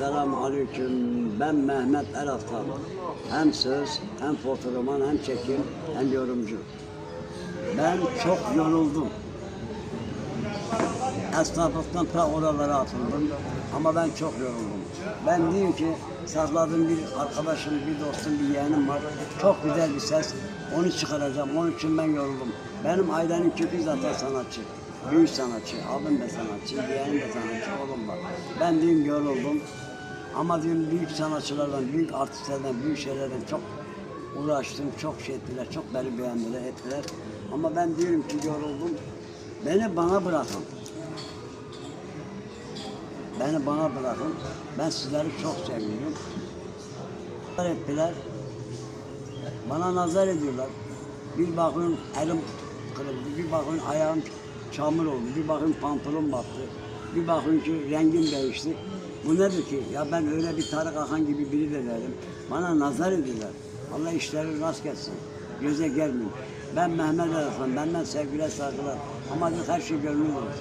Esselamu Aleyküm. Ben Mehmet Eraftan. Hem söz, hem fotoğraman, hem çekim, hem yorumcu. Ben çok yoruldum. Esnaflıktan ta oralara atıldım. Ama ben çok yoruldum. Ben diyeyim ki sakladığım bir arkadaşım, bir dostum, bir yeğenim var. Çok güzel bir ses. Onu çıkaracağım. Onun için ben yoruldum. Benim ailenin kökü zaten sanatçı. Büyük sanatçı. Abim de sanatçı, yeğenim de sanatçı, oğlum var. Ben diyeyim yoruldum. Ama diyeyim büyük sanatçılardan, büyük artistlerden, büyük şeylerden çok uğraştım, çok şey ettiler, çok beni beğendiler, ettiler. Ama ben diyorum ki yoruldum. Beni bana bırakın. Beni bana bırakın. Ben sizleri çok seviyorum. Nazar ettiler. Bana nazar ediyorlar. Bir bakın elim kırıldı, bir bakın ayağım çamur oldu, bir bakın pantolon battı, bir bakın ki rengim değişti. Bu nedir ki? Ya ben öyle bir Tarık Akan gibi biri de değilim. Bana nazar ediyorlar. Allah işleri rast gelsin. Göze gelmeyin. Ben Mehmet Araslan, benden sevgiler saygılar. Ama her şey gönlüm olur.